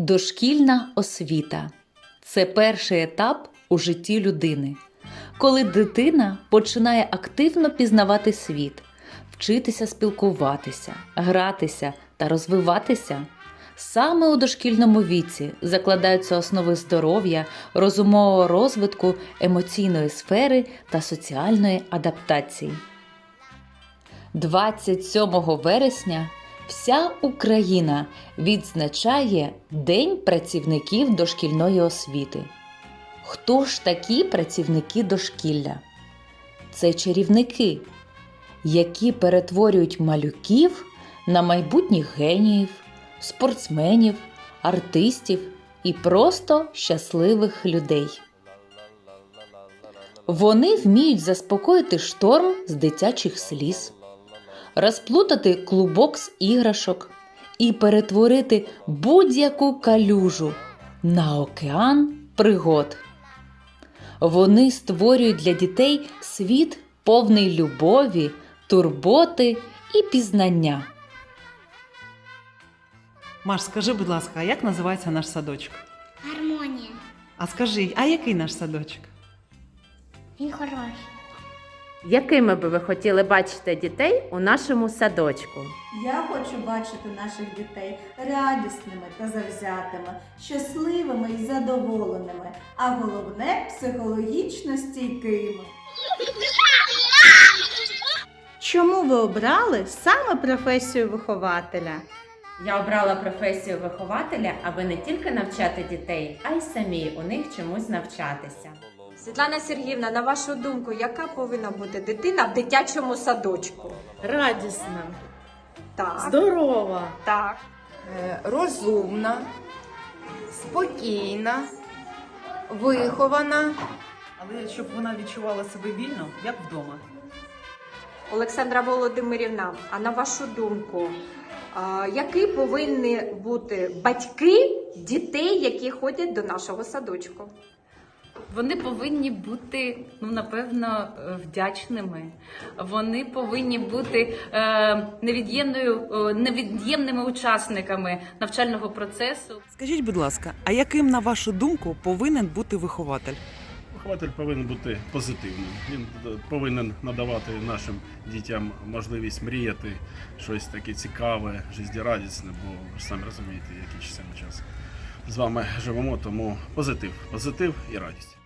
Дошкільна освіта це перший етап у житті людини, коли дитина починає активно пізнавати світ, вчитися спілкуватися, гратися та розвиватися. Саме у дошкільному віці закладаються основи здоров'я, розумового розвитку, емоційної сфери та соціальної адаптації. 27 вересня вся Україна відзначає День працівників дошкільної освіти. Хто ж такі працівники дошкілля? Це чарівники, які перетворюють малюків на майбутніх геніїв, спортсменів, артистів і просто щасливих людей. Вони вміють заспокоїти шторм з дитячих сліз, розплутати клубок з іграшок і перетворити будь-яку калюжу на океан пригод. Вони створюють для дітей світ повний любові, турботи і пізнання. Маш, скажи, будь ласка, а як називається наш садочок? Гармонія. А скажи, а який наш садочок? Він хороший. Якими би ви хотіли бачити дітей у нашому садочку? Я хочу бачити наших дітей радісними та завзятими, щасливими і задоволеними, а головне психологічно стійкими. Чому ви обрали саме професію вихователя? Я обрала професію вихователя, аби не тільки навчати дітей, а й самі у них чомусь навчатися. Світлана Сергіївна, на вашу думку, яка повинна бути дитина в дитячому садочку? радісна, Так, здорова, так. е, розумна, спокійна, вихована. Але щоб вона відчувала себе вільно, як вдома. Олександра Володимирівна, а на вашу думку, а, які повинні бути батьки дітей, які ходять до нашого садочку? Вони повинні бути, ну напевно, е, вдячними. Вони повинні бути е, невід'ємною, е, невід'ємними учасниками навчального процесу. Скажіть, будь ласка, а яким, на вашу думку, повинен бути вихователь? Вихователь повинен бути позитивним. Він е, повинен надавати нашим дітям можливість мріяти щось таке цікаве, життєрадісне, бо ви ж самі розумієте, який часи ми час з вами живемо, тому позитив, позитив і радість.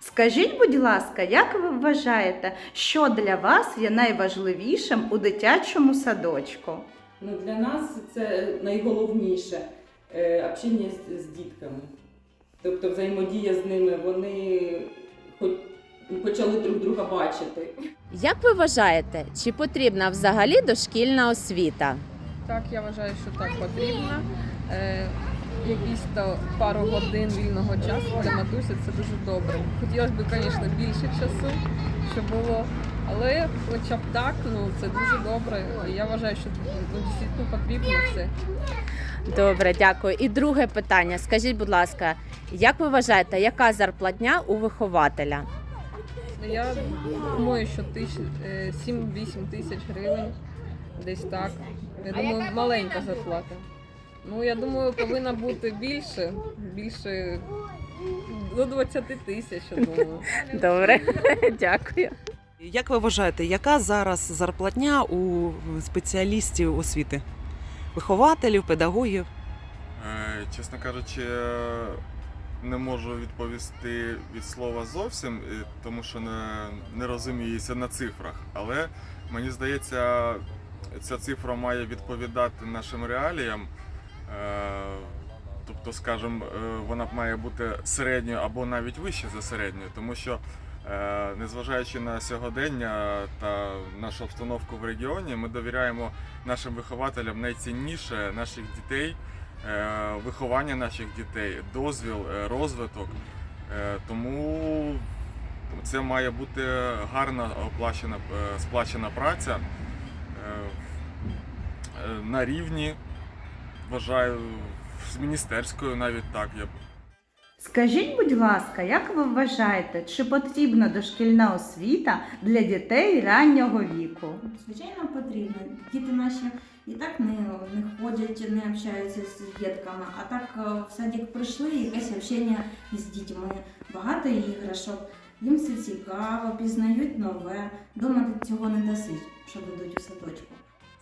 Скажіть, будь ласка, як ви вважаєте, що для вас є найважливішим у дитячому садочку? Ну, для нас це найголовніше е, общення з, з дітками. Тобто взаємодія з ними, вони хоч почали друг друга бачити. Як ви вважаєте, чи потрібна взагалі дошкільна освіта? Так, я вважаю, що так потрібно. Е, якісь то пару годин вільного часу для матусі це дуже добре. Хотілося б, звісно, більше часу, щоб було. Але хоча б так, ну це дуже добре. Я вважаю, що ну, дійсно потрібно це. Добре, дякую. І друге питання. Скажіть, будь ласка, як ви вважаєте, яка зарплатня у вихователя? Ну, Я думаю, що тисяч, е, 7-8 тисяч гривень, десь так. Я думаю, маленька зарплата. Ну, я думаю, повинна бути більше, більше до 20 тисяч, я думаю. Добре, дякую. Як ви вважаєте, яка зараз зарплатня у спеціалістів освіти? Вихователів, педагогів? Е, Чесно кажучи, не можу відповісти від слова зовсім, е, тому що не, не розуміюся на цифрах. Але мені здається, ця цифра має відповідати нашим реаліям. Е, Тобто, скажімо, е, вона має бути середньою або навіть вище за середньою, тому що е, незважаючи на сьогодення та нашу обстановку в регіоні, ми довіряємо нашим вихователям найцінніше наших дітей, виховання наших дітей, дозвіл, розвиток. Тому це має бути гарна оплачена, сплачена праця на рівні, вважаю, з міністерською навіть так. Я б Скажіть, будь ласка, як ви вважаєте, чи потрібна дошкільна освіта для дітей раннього віку? Звичайно, потрібно. Діти наші і так не, не ходять, не общаються з дітками. А так е, в садик прийшли, якесь общення з дітьми, багато іграшок. Їм все цікаво, пізнають нове. Дома ти цього не досить, що дадуть у садочку.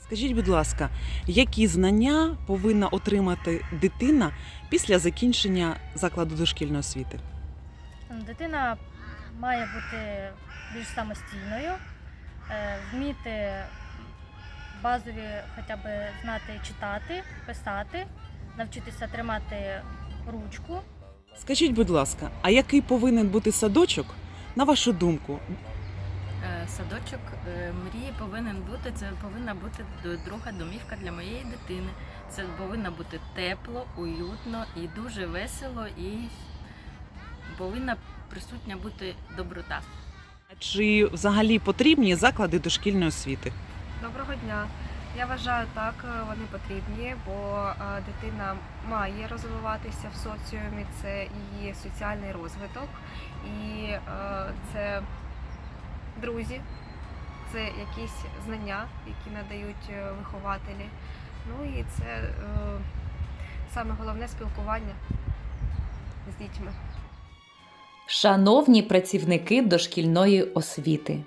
Скажіть, будь ласка, які знання повинна отримати дитина після закінчення закладу дошкільної освіти? Дитина має бути більш самостійною, е, вміти базові хоча б знати читати, писати, навчитися тримати ручку. Скажіть, будь ласка, а який повинен бути садочок, на вашу думку? Е, Садочок е, мрії повинен бути. Це повинна бути д- друга домівка для моєї дитини. Це повинно бути тепло, уютно і дуже весело, і повинна присутня бути доброта. Чи взагалі потрібні заклади дошкільної освіти? Доброго дня. Я вважаю, так е, вони потрібні, бо е, дитина має розвиватися в соціумі, це її соціальний розвиток, і е, це друзі, це якісь знання, які надають вихователі. Ну і це саме головне спілкування з дітьми. Шановні працівники дошкільної освіти,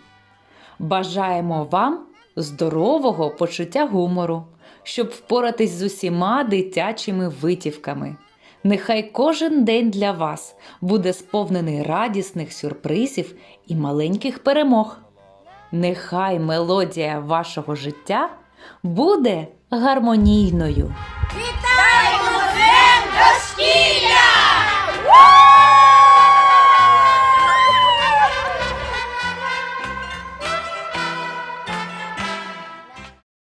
бажаємо вам здорового почуття гумору, щоб впоратись з усіма дитячими витівками. Нехай кожен день для вас буде сповнений радісних сюрпризів і маленьких перемог. Нехай мелодія вашого життя буде гармонійною. Вітаємо дошкілля!